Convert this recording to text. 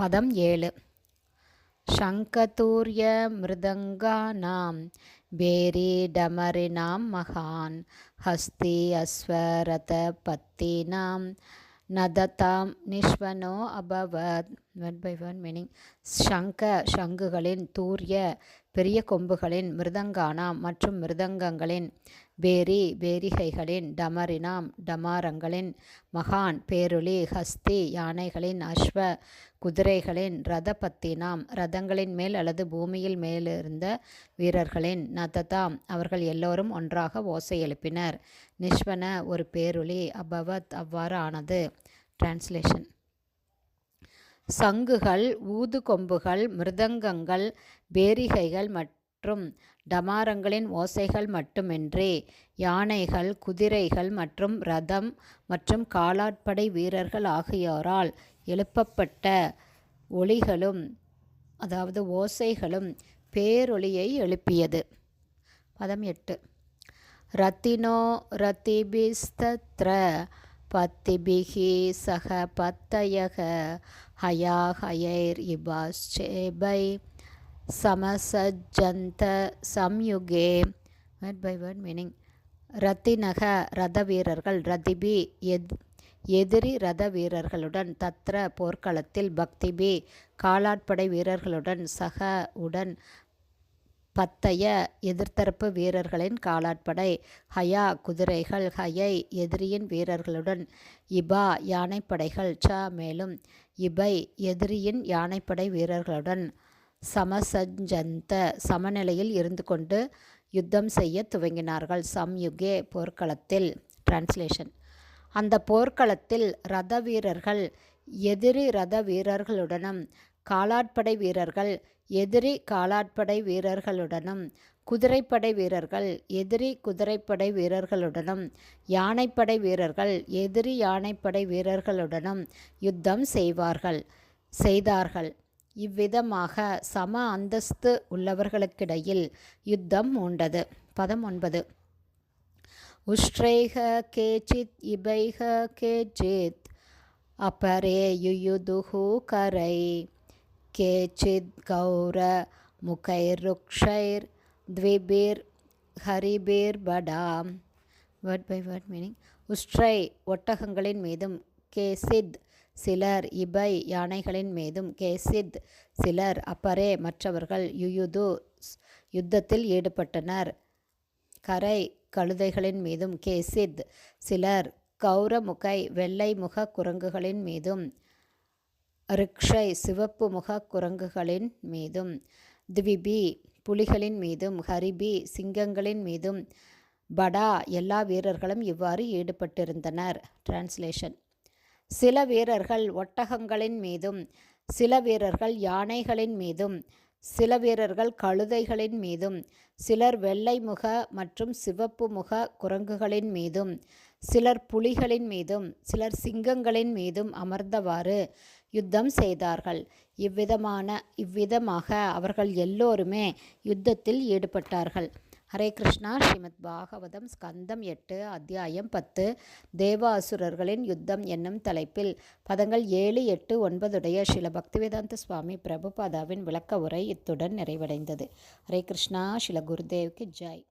பதம் ஏழு शङ्कतूर्य मृदङ्गानां बेरीडमरिणां महान् हस्ति अश्वरथपत्तीनां நததாம் நிஷ்வனோ அபவத் ஒன் பை ஒன் மீனிங் சங்க சங்குகளின் தூரிய பெரிய கொம்புகளின் மிருதங்கானாம் மற்றும் மிருதங்கங்களின் பேரி பேரிகைகளின் டமரினாம் டமாரங்களின் மகான் பேருளி ஹஸ்தி யானைகளின் அஸ்வ குதிரைகளின் ரதபத்தினாம் ரதங்களின் மேல் அல்லது பூமியில் மேலிருந்த வீரர்களின் நததாம் அவர்கள் எல்லோரும் ஒன்றாக ஓசை எழுப்பினர். நிஷ்வன ஒரு பேருளி அபவத் அவ்வாறு ஆனது டிரான்ஸ்லேஷன் சங்குகள் ஊது கொம்புகள் மிருதங்கங்கள் பேரிகைகள் மற்றும் மற்றும் டமாரங்களின் ஓசைகள் மட்டுமின்றி யானைகள் குதிரைகள் மற்றும் ரதம் மற்றும் காலாட்படை வீரர்கள் ஆகியோரால் எழுப்பப்பட்ட ஒளிகளும் அதாவது ஓசைகளும் பேரொளியை எழுப்பியது. பதம் எட்டு. ரத்தினோ ரத்திபிஸ்தத்ர பத்திபிகி சக பத்தயக ஹயா ஹயைர் இபாஸ்சேபை சமசஜந்த சம்யுகே. வேர்ட் பை வேர்ட் மீனிங் ரத்தினக ரத வீரர்கள் ரதிபி எத் எதிரி ரத வீரர்களுடன் தத்ர போர்க்களத்தில் பக்திபி காலாட்படை வீரர்களுடன் சக உடன் பத்தைய எதிர்த்தரப்பு வீரர்களின் காலாட்படை ஹயா குதிரைகள் ஹயை எதிரியின் வீரர்களுடன் இபா யானைப்படைகள் ச மேலும் இபை எதிரியின் யானைப்படை வீரர்களுடன் சமசஞ்சந்த சமநிலையில் இருந்து கொண்டு யுத்தம் செய்ய துவங்கினார்கள். சம்யுகே போர்க்களத்தில். டிரான்ஸ்லேஷன் அந்த போர்க்களத்தில் ரத வீரர்கள் எதிரி ரத வீரர்களுடனும் காலாட்படை வீரர்கள் எதிரி காலாட்படை வீரர்களுடனும் குதிரைப்படை வீரர்கள் எதிரி குதிரைப்படை வீரர்களுடனும் யானைப்படை வீரர்கள் எதிரி யானைப்படை வீரர்களுடனும் யுத்தம் செய்வார்கள் செய்தார்கள். இவ்விதமாக சம அந்தஸ்து உள்ளவர்களுக்கிடையில் யுத்தம் மூண்டது. பதினொன்பது உஷ்ரைக கேச்சித் இபைக கேச்சித் அப்பரே யுயுதுகு கரை. கேச்சித் கௌர முகைருக்ஷைர் த்விபீர் ஹரிபீர் படாம் வேர்ட் பை வேர்ட் மீனிங் உஷ்ட்ரை ஒட்டகங்களின் மீதும் கேசித் சிலர் இபை யானைகளின் மீதும் கேசித் சிலர் அப்பரே மற்றவர்கள் யுயுது யுத்தத்தில் ஈடுபட்டனர். கரை கழுதைகளின் மீதும் கேசித் சிலர் கௌரமுகை வெள்ளை முக குரங்குகளின் மீதும் ரிக்ஷை சிவப்பு முக குரங்குகளின் மீதும் திவிபி புலிகளின் மீதும் ஹரிபி சிங்கங்களின் மீதும் படா எல்லா வீரர்களும் இவ்வாறு ஈடுபட்டிருந்தனர். டிரான்ஸ்லேஷன் சில வீரர்கள் ஒட்டகங்களின் மீதும் சில வீரர்கள் யானைகளின் மீதும் சில வீரர்கள் கழுதைகளின் மீதும் சிலர் வெள்ளை முக மற்றும் சிவப்பு முக குரங்குகளின் மீதும் சிலர் புலிகளின் மீதும் சிலர் சிங்கங்களின் மீதும் அமர்ந்தவாறு யுத்தம் செய்தார்கள். இவ்விதமான இவ்விதமாக அவர்கள் எல்லோருமே யுத்தத்தில் ஈடுபட்டார்கள். ஹரே கிருஷ்ணா ஸ்ரீமத் பாகவதம் ஸ்கந்தம் எட்டு அத்தியாயம் பத்து தேவாசுரர்களின் யுத்தம் என்னும் தலைப்பில் பதங்கள் ஏழு எட்டு ஒன்பதுடைய ஸ்ரீல பக்திவேதாந்த சுவாமி பிரபுபாதாவின் விளக்க உரை இத்துடன் நிறைவடைந்தது. ஹரே கிருஷ்ணா ஸ்ரீல குருதேவ்க்கு ஜாய்.